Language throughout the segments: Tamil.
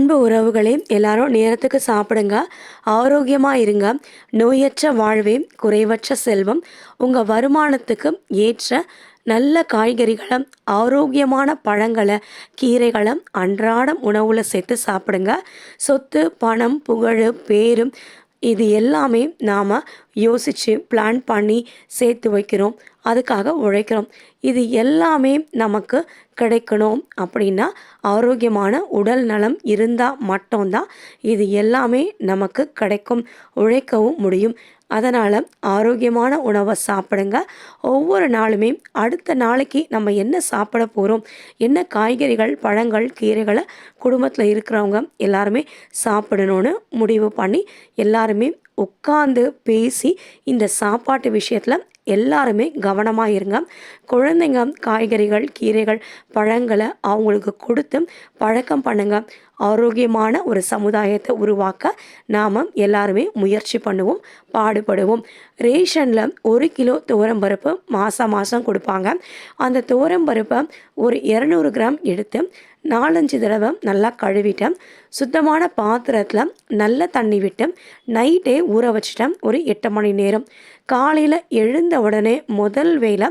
அன்பு உறவுகளே எல்லாரும் நேரத்துக்கு சாப்பிடுங்க ஆரோக்கியமாக இருங்க. நோயற்ற வாழ்வே குறைவற்ற செல்வம். உங்கள் வருமானத்துக்கு ஏற்ற நல்ல காய்கறிகளை ஆரோக்கியமான பழங்களை கீரைகளை அன்றாடம் உணவில் சேர்த்து சாப்பிடுங்க. சொத்து பணம் புகழ் பேரும் இது எல்லாமே நாம் யோசித்து பிளான் பண்ணி சேர்த்து வைக்கிறோம். அதுக்காக உழைக்கிறோம். இது எல்லாமே நமக்கு கிடைக்கணும் அப்படின்னா ஆரோக்கியமான உடல் நலம் இருந்தால் மட்டும்தான் இது எல்லாமே நமக்கு கிடைக்கும் உழைக்கவும் முடியும். அதனால் ஆரோக்கியமான உணவை சாப்பிடுங்க. ஒவ்வொரு நாளுமே அடுத்த நாளைக்கு நம்ம என்ன சாப்பிட போகிறோம் என்ன காய்கறிகள் பழங்கள் கீரைகளை குடும்பத்தில் இருக்கிறவங்க எல்லாருமே சாப்பிடணும்னு முடிவு பண்ணி எல்லாருமே உட்காந்து பேசி இந்த சாப்பாட்டு விஷயத்தில் எல்லாருமே கவனமாக இருங்க. குழந்தைங்க காய்கறிகள் கீரைகள் பழங்களை அவங்களுக்கு கொடுத்து பழக்கம் பண்ணுங்க. ஆரோக்கியமான ஒரு சமுதாயத்தை உருவாக்க நாம் எல்லாருமே முயற்சி பண்ணுவோம் பாடுபடுவோம். ரேஷனில் ஒரு கிலோ துவரம்பருப்பு மாதம் மாதம் கொடுப்பாங்க. அந்த துவரம்பருப்பை ஒரு இரநூறு கிராம் எடுத்து நாலஞ்சு தடவை நல்லா கழுவிட்டேன். சுத்தமான பாத்திரத்தில் நல்ல தண்ணி விட்டு நைட்டே ஊற வச்சிட்டேன். ஒரு எட்டு மணி நேரம். காலையில் எழுந்த உடனே முதல் வேலை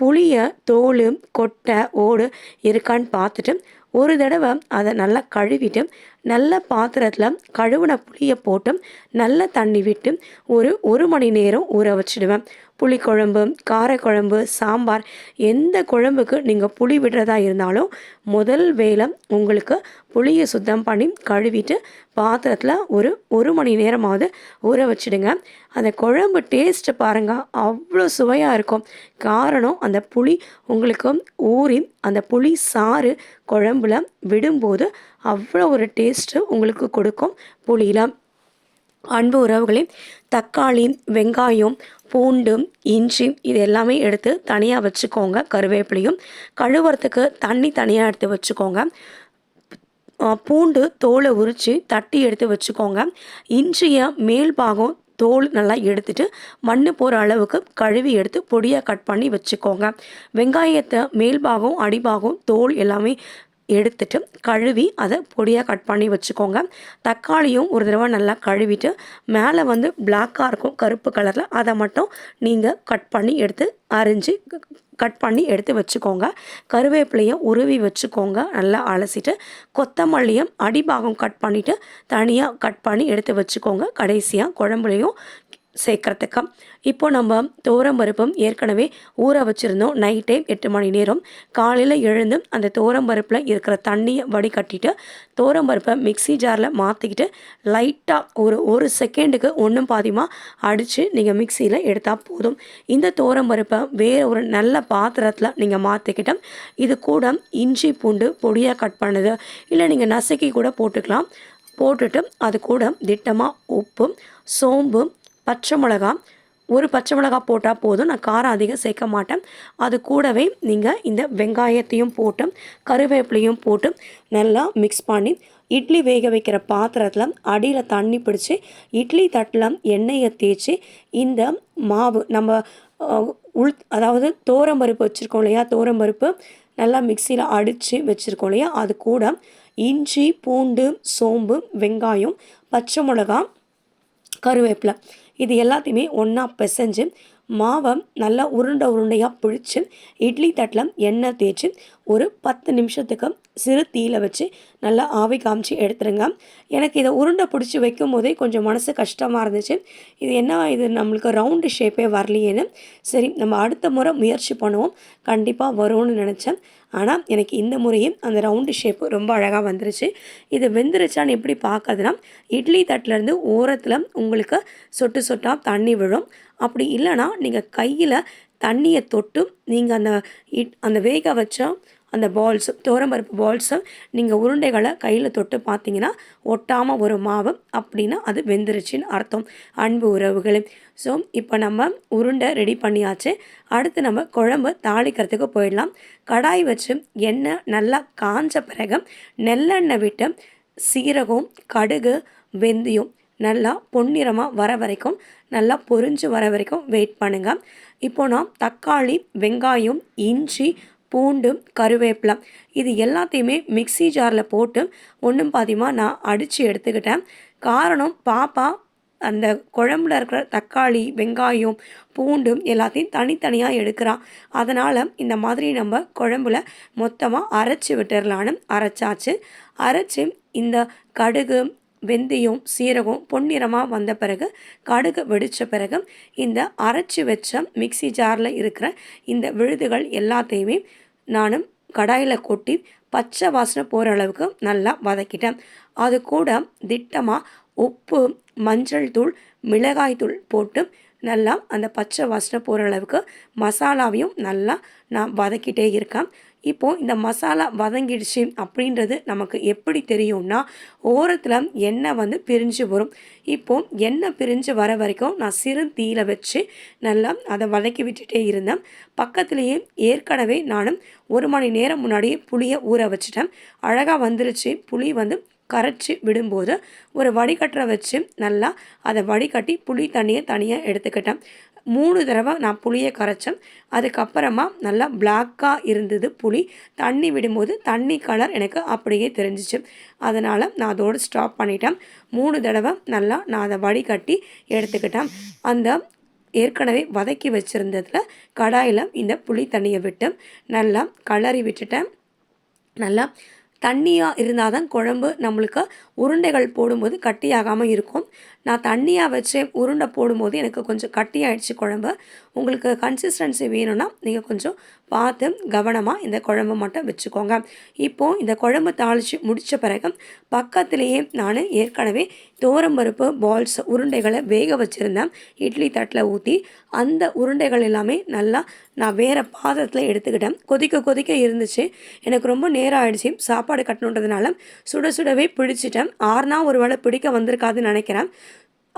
புளியை தோல் கொட்டை ஓடு இருக்கான்னு பார்த்துட்டு ஒரு தடவை அதை நல்லா கழுவிட்டு நல்ல பாத்திரத்தில் கழுவின புளியை போட்டு நல்ல தண்ணி விட்டு ஒரு ஒரு மணி நேரம் ஊற வச்சிடுவேன். புளிக்குழம்பு காரக்குழம்பு சாம்பார் எந்த குழம்புக்கு நீங்கள் புளி விடுறதா இருந்தாலும் முதல் வேலை உங்களுக்கு புளியை சுத்தம் பண்ணி கழுவிட்டு பாத்திரத்தில் ஒரு ஒரு மணி நேரமாவது ஊற வச்சுடுங்க. அந்த குழம்பு டேஸ்ட்டு பாருங்கள் அவ்வளோ சுவையாக இருக்கும். காரணம் அந்த புளி உங்களுக்கு ஊறி அந்த புளி சாறு குழம்புல விடும்போது அவ்வளோ ஒரு டேஸ்ட்டு உங்களுக்கு கொடுக்கும். புளியில் அன்பு உறவுகளே தக்காளி வெங்காயம் பூண்டு இஞ்சி இது எல்லாமே எடுத்து தனியாக வச்சுக்கோங்க. கருவேப்பிலையும் கழுவுறதுக்கு தண்ணி தனியாக எடுத்து வச்சுக்கோங்க. பூண்டு தோலை உரித்து தட்டி எடுத்து வச்சுக்கோங்க. இஞ்சியை மேல் பாகம் தோல் நல்லா எடுத்துட்டு மண் போகிற அளவுக்கு கழுவி எடுத்து பொடியாக கட் பண்ணி வச்சுக்கோங்க. வெங்காயத்தை மேல் பாகம் அடிபாகம் தோல் எல்லாமே எடுத்துட்டு கழுவி அதை பொடியாக கட் பண்ணி வச்சுக்கோங்க. தக்காளியும் ஒரு தடவை நல்லா கழுவிட்டு மேலே வந்து பிளாக்காக இருக்கும் கருப்பு கலரில் அதை மட்டும் நீங்கள் கட் பண்ணி எடுத்து அரிஞ்சு கட் பண்ணி எடுத்து வச்சுக்கோங்க. கருவேப்பிலையும் உருவி வச்சுக்கோங்க. நல்லா அலசிட்டு கொத்தமல்லியும் அடிபாகம் கட் பண்ணிவிட்டு தனியாக கட் பண்ணி எடுத்து வச்சுக்கோங்க. கடைசியாக குழம்புலையும் சேர்க்குறதுக்கு. இப்போ நம்ம தோரம் பருப்பும் ஏற்கனவே ஊற வச்சுருந்தோம். நைட்டே எட்டு மணி நேரம். காலையில் எழுந்து அந்த தோரம் பருப்பில் இருக்கிற தண்ணியை வடிகட்டிட்டு தோரம் பருப்பை மிக்சி ஜாரில் மாற்றிக்கிட்டு லைட்டாக ஒரு ஒரு செகண்டுக்கு ஒன்றும் பாதிமாக அடித்து நீங்கள் மிக்சியில் எடுத்தால் போதும். இந்த தோரம் பருப்பை வேறு ஒரு நல்ல பாத்திரத்தில் நீங்கள் மாற்றிக்கிட்டோம் இது கூட இஞ்சி பூண்டு பொடியாக கட் பண்ணுது இல்லை நீங்கள் நசுக்கி கூட போட்டுக்கலாம். போட்டுட்டு அது கூட திட்டமாக உப்பு சோம்பு பச்சை மிளகா. ஒரு பச்சை மிளகா போட்டால் போதும். நான் காரம் அதிகம் சேர்க்க மாட்டேன். அது கூடவே நீங்கள் இந்த வெங்காயத்தையும் போட்டு கருவேப்பிலையும் போட்டு நல்லா மிக்ஸ் பண்ணி இட்லி வேக வைக்கிற பாத்திரத்தில் அடியில் தண்ணி பிடிச்சி இட்லி தட்டில் எண்ணெயை தேய்ச்சி இந்த மாவு நம்ம உள் அதாவது தோரம்பருப்பு வச்சுருக்கோம் இல்லையா? தோரம்பருப்பு நல்லா மிக்சியில் அடித்து வச்சுருக்கோம் இல்லையா? அது கூட இஞ்சி பூண்டு சோம்பு வெங்காயம் பச்சை மிளகா கருவேப்பிலை. இது எல்லாத்தையுமே ஒன்றா பிசைஞ்சு மாவை நல்லா உருண்டை உருண்டையாக பிடிச்சி இட்லி தட்டில் எண்ணெய் தேய்ச்சி ஒரு பத்து நிமிஷத்துக்கு சிறு தீயில் வச்சு நல்லா ஆவி காமிச்சு எடுத்துருங்க. எனக்கு இதை உருண்டை பிடிச்சி வைக்கும் போதே கொஞ்சம் மனசு கஷ்டமாக இருந்துச்சு. இது என்ன இது நம்மளுக்கு ரவுண்டு ஷேப்பே வரலையேன்னு. சரி நம்ம அடுத்த முறை முயற்சி பண்ணுவோம். கண்டிப்பாக வரும்னு நினச்சேன். ஆனால் எனக்கு இந்த முறையும் அந்த ரவுண்டு ஷேப்பு ரொம்ப அழகாக வந்துருச்சு. இது வெந்துருச்சான்னு எப்படி பார்க்கறதுனா இட்லி தட்டிலேருந்து ஓரத்தில் உங்களுக்கு சொட்டு சொட்டாக தண்ணி விழும். அப்படி இல்லைன்னா நீங்கள் கையில் தண்ணியை தொட்டு நீங்கள் அந்த இட் அந்த வேக வச்ச அந்த பால்ஸு துவரம்பருப்பு பால்ஸை நீங்கள் உருண்டைகளை கையில் தொட்டு பார்த்தீங்கன்னா ஒட்டாமல் ஒரு மாவு அப்படின்னா அது வெந்துருச்சுன்னு அர்த்தம். அன்பு உறவுகளே. ஸோ இப்போ நம்ம உருண்டை ரெடி பண்ணியாச்சு. அடுத்து நம்ம குழம்பு தாளிக்கிறதுக்கு போயிடலாம். கடாய் வச்சு எண்ணெய் நல்லா காஞ்ச பிறகு நெல்லெண்ணெய் விட்டு சீரகம் கடுகு வெந்தயம் நல்லா பொன்னிறமாக வர வரைக்கும் நல்லா பொரிஞ்சு வர வரைக்கும் வெயிட் பண்ணுங்கள் இப்போது நான் தக்காளி வெங்காயம் இஞ்சி பூண்டு கருவேப்பிலை இது எல்லாத்தையுமே மிக்ஸி ஜாரில் போட்டு ஒன்றும் பாதியமாக நான் அடித்து எடுத்துக்கிட்டேன். காரணம் பாப்பா அந்த குழம்புல இருக்கிற தக்காளி வெங்காயம் பூண்டும் எல்லாத்தையும் தனித்தனியாக எடுக்கிறான் அதனால் இந்த மாதிரி நம்ம குழம்புல மொத்தமாக அரைச்சி விட்டுடலான்னு அரைச்சாச்சு. அரைச்சி இந்த கடுகு வெந்தயம் சீரகம் பொன்னிறமாக வந்த பிறகு கடுகு வெடித்த பிறகு இந்த அரைச்சி வச்ச மிக்ஸி ஜாரில் இருக்கிற இந்த விழுதுகள் எல்லாத்தையுமே நானும் கடாயில் கொட்டி பச்சை வாசனை போகிற அளவுக்கு நல்லா வதக்கிட்டேன். அது கூட திட்டமாக உப்பு மஞ்சள் தூள் மிளகாய் தூள் போட்டு நல்லா அந்த பச்சை வாசனை போகிற அளவுக்கு மசாலாவையும் நல்லா நான் வதக்கிட்டே இருக்கேன். இப்போது இந்த மசாலா வதங்கிடுச்சு அப்படின்றது நமக்கு எப்படி தெரியும்னா ஓரத்தில் எண்ணெய் வந்து பிரிஞ்சு வரும். இப்போது எண்ணெய் பிரிஞ்சு வர வரைக்கும் நான் சிறு தீயில வச்சு நல்லா அதை வதக்கி விட்டுட்டே இருந்தேன். பக்கத்துலேயே ஏற்கனவே நானும் ஒரு மணி நேரம் முன்னாடியே புளியை ஊற வச்சுட்டேன். அழகாக வந்துருச்சு. புளி வந்து கரைச்சி விடும்போது ஒரு வடிகட்டுற வச்சு நல்லா அதை வடிகட்டி புளி தண்ணியை தனியாக எடுத்துக்கிட்டேன். மூணு தடவை நான் புளியை கரைச்சேன். அதுக்கப்புறமா நல்லா பிளாக்காக இருந்தது புளி. தண்ணி விடும்போது தண்ணி கலர் எனக்கு அப்படியே தெரிஞ்சிச்சு. அதனால் நான் அதோடு ஸ்டாப் பண்ணிட்டேன். மூணு தடவை நல்லா நான் அதை வடிகட்டி எடுத்துக்கிட்டேன். அந்த ஏற்கனவே வதக்கி வச்சுருந்ததில் கடாயில் இந்த புளி தண்ணியை விட்டு நல்லா கலரி விட்டுட்டேன். நல்லா தண்ணியாக இருந்தால் தான் குழம்பு நம்மளுக்கு உருண்டைகள் போடும்போது கட்டியாகாமல் இருக்கும். நான் தண்ணியாக வச்சு உருண்டை போடும்போது எனக்கு கொஞ்சம் கட்டியாயிடுச்சு குழம்பு. உங்களுக்கு கன்சிஸ்டன்சி வேணும்னா நீங்கள் கொஞ்சம் பார்த்து கவனமாக இந்த குழம்பு மட்டும் வச்சுக்கோங்க. இப்போது இந்த குழம்பு தாளித்து முடித்த பிறகு பக்கத்துலேயே நான் ஏற்கனவே தோரம்பருப்பு பால்ஸ் உருண்டைகளை வேக வச்சுருந்தேன். இட்லி தட்டில் ஊற்றி அந்த உருண்டைகள் எல்லாமே நல்லா நான் வேறு பாதத்தில் எடுத்துக்கிட்டேன். கொதிக்க கொதிக்க இருந்துச்சு. எனக்கு ரொம்ப நேரம் ஆயிடுச்சு. சாப்பாடு கட்டணுன்றதுனால சுட சுடவே பிடிச்சிட்டேன். ஆறுனா ஒரு வேளை பிடிக்க வந்திருக்காதுன்னு நினைக்கிறேன்.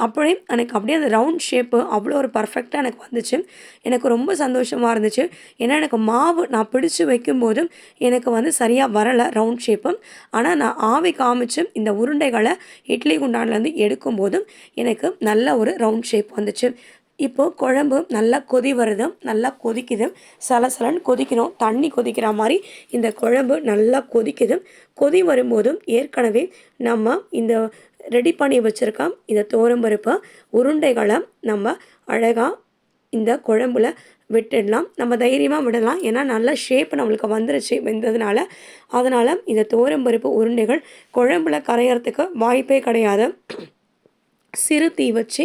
அப்படியே எனக்கு அப்படியே அந்த ரவுண்ட் ஷேப்பு அவ்வளோ ஒரு பர்ஃபெக்டாக எனக்கு வந்துச்சு. எனக்கு ரொம்ப சந்தோஷமாக இருந்துச்சு. ஏன்னா எனக்கு மாவு நான் பிடிச்சி வைக்கும்போதும் எனக்கு வந்து சரியாக வரலை ரவுண்ட் ஷேப்பு ஆனால் நான் ஆவி காமிச்சு இந்த உருண்டைகளை இட்லி குண்டான்லேருந்து எடுக்கும்போதும் எனக்கு நல்ல ஒரு ரவுண்ட் ஷேப் வந்துச்சு. இப்போது குழம்பு நல்லா கொதி வருது நல்லா கொதிக்குது. சலசலன்னு கொதிக்கணும். தண்ணி கொதிக்கிற மாதிரி இந்த குழம்பு நல்லா கொதிக்குது. கொதி வரும்போதும் ஏற்கனவே நம்ம இந்த ரெடி பண்ணி வச்சுருக்கோம். இந்த தோரம்பருப்பு உருண்டைகளை நம்ம அழகாக இந்த குழம்புல விட்டுடலாம். நம்ம தைரியமாக விடலாம். ஏன்னா நல்ல ஷேப் நம்மளுக்கு வந்துருச்சு வெந்ததுனால. அதனால் இந்த தோரம்பருப்பு உருண்டைகள் குழம்புல கரையிறதுக்கு வாய்ப்பே கிடையாது. சிறு தீ வச்சு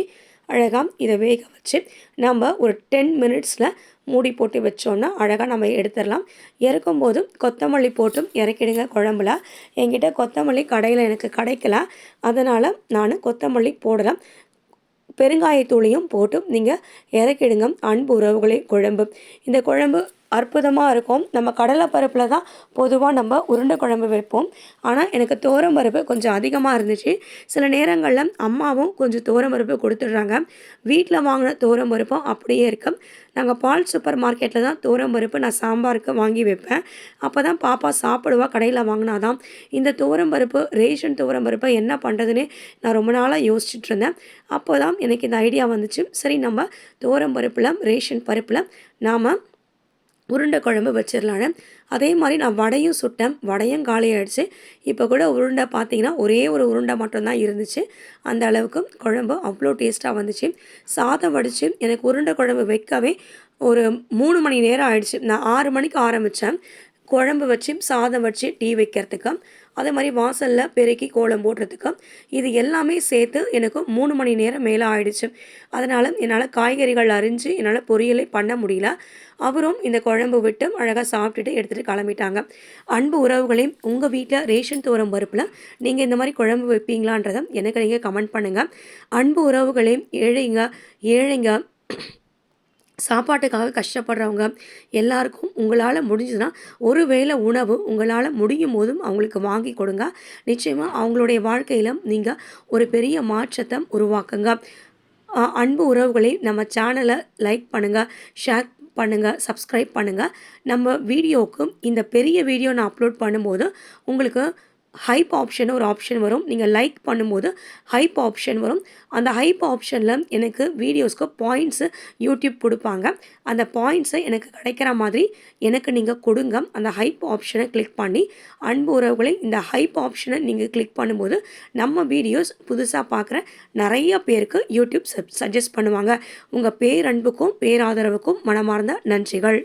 அழகாக இதை வேக வச்சு நம்ம ஒரு டென் மினிட்ஸில் மூடி போட்டு வச்சோன்னா அழகாக நம்ம எடுத்துடலாம். இறக்கும் போதும் கொத்தமல்லி போட்டும் இறக்கிடுங்க குழம்புல. என்கிட்ட கொத்தமல்லி கடையில் எனக்கு கிடைக்கல. அதனால் நான் கொத்தமல்லி போடலாம். பெருங்காயத்தூளையும் போட்டு நீங்கள் இறக்கிடுங்க அன்பு உறவுகளே குழம்பு. இந்த குழம்பு அற்புதமாக இருக்கும். நம்ம கடலை பருப்பில் தான் பொதுவாக நம்ம உருண்டை குழம்பு வைப்போம். ஆனால் எனக்கு தோரம் பருப்பு கொஞ்சம் அதிகமாக இருந்துச்சு. சில நேரங்களில் அம்மாவும் கொஞ்சம் தோரம் பருப்பு கொடுத்துட்றாங்க. வீட்டில் வாங்கின தோரம் பருப்பும் அப்படியே இருக்கும் நாங்கள் பால் சூப்பர் மார்க்கெட்டில் தான் தோரம் பருப்பு நான் சாம்பாருக்கு வாங்கி வைப்பேன். அப்போ தான் பாப்பா சாப்பிடுவா கடையில் வாங்கினாதான். இந்த தோரம் பருப்பு ரேஷன் தோரம் பருப்பை என்ன பண்ணுறதுன்னு நான் ரொம்ப நாளாக யோசிச்சுட்டு இருந்தேன். அப்போ தான் எனக்கு இந்த ஐடியா வந்துச்சு. சரி நம்ம தோரம் பருப்பில் ரேஷன் பருப்பில் நாம் உருண்டை குழம்பு வச்சிடலான்னு அதே மாதிரி நான் வடையும் சுட்டேன். வடையும் காலியாகிடுச்சு இப்போ கூட உருண்டை பார்த்தீங்கன்னா ஒரே ஒரு உருண்டை மட்டும்தான் இருந்துச்சு. அந்த அளவுக்கு குழம்பு அவ்வளோ டேஸ்ட்டாக வந்துச்சு. சாதம் வடித்து எனக்கு உருண்டை குழம்பு வைக்கவே ஒரு மூணு மணி நேரம் ஆயிடுச்சு. நான் ஆறு மணிக்கு ஆரம்பித்தேன் குழம்பு வச்சு சாதம் வச்சு டீ வைக்கிறதுக்கும் அதே மாதிரி வாசலில் பெருக்கி கோலம் போடுறதுக்கும் இது எல்லாமே சேர்த்து எனக்கு மூணு மணி நேரம் மேலே ஆயிடுச்சு. அதனால் என்னால் காய்கறிகள் அரிஞ்சு என்னால் பொரியலை பண்ண முடியல. அவரும் இந்த குழம்பு விட்டு அழகாக சாப்பிட்டுட்டு எடுத்துகிட்டு கிளம்பிட்டாங்க. அன்பு உறவுகளையும் உங்கள் வீட்டில் ரேஷன் தோரம் பருப்பில் நீங்கள் இந்த மாதிரி குழம்பு வைப்பீங்களான்றதை எனக்கு நீங்கள் கமெண்ட் பண்ணுங்கள் அன்பு உறவுகளையும் ஏழைங்க ஏழைங்க சாப்பாட்டுக்காக கஷ்டப்படுறவங்க எல்லாருக்கும் உங்களால் முடிஞ்சதுன்னா ஒரு வேளை உணவு உங்களால் முடியும் போதும் அவங்களுக்கு வாங்கி கொடுங்க. நிச்சயமாக அவங்களுடைய வாழ்க்கையில் நீங்கள் ஒரு பெரிய மாற்றத்தை உருவாக்குங்க. அன்பு உறவுகளை நம்ம சேனலை லைக் பண்ணுங்கள் ஷேர் பண்ணுங்கள் சப்ஸ்கிரைப் பண்ணுங்கள் நம்ம வீடியோவுக்கு இந்த பெரிய வீடியோ நான் அப்லோட் பண்ணும்போது உங்களுக்கு ஹைப் ஆப்ஷன் ஒரு ஆப்ஷன் வரும். நீங்கள் லைக் பண்ணும்போது ஹைப் ஆப்ஷன் வரும். அந்த ஹைப் ஆப்ஷனில் எனக்கு வீடியோஸ்க்கு பாயிண்ட்ஸு யூடியூப் கொடுப்பாங்க. அந்த பாயிண்ட்ஸை எனக்கு கிடைக்கிற மாதிரி எனக்கு நீங்கள் கொடுங்க. அந்த ஹைப் ஆப்ஷனை கிளிக் பண்ணி அன்பு உறவுகளை இந்த ஹைப் ஆப்ஷனை நீங்கள் கிளிக் பண்ணும்போது நம்ம வீடியோஸ் புதுசாக பார்க்குற நிறைய பேருக்கு யூடியூப் சஜஸ்ட் பண்ணுவாங்க. உங்கள் பேரன்புக்கும் பேராதரவுக்கும் மனமார்ந்த நன்றிகள்.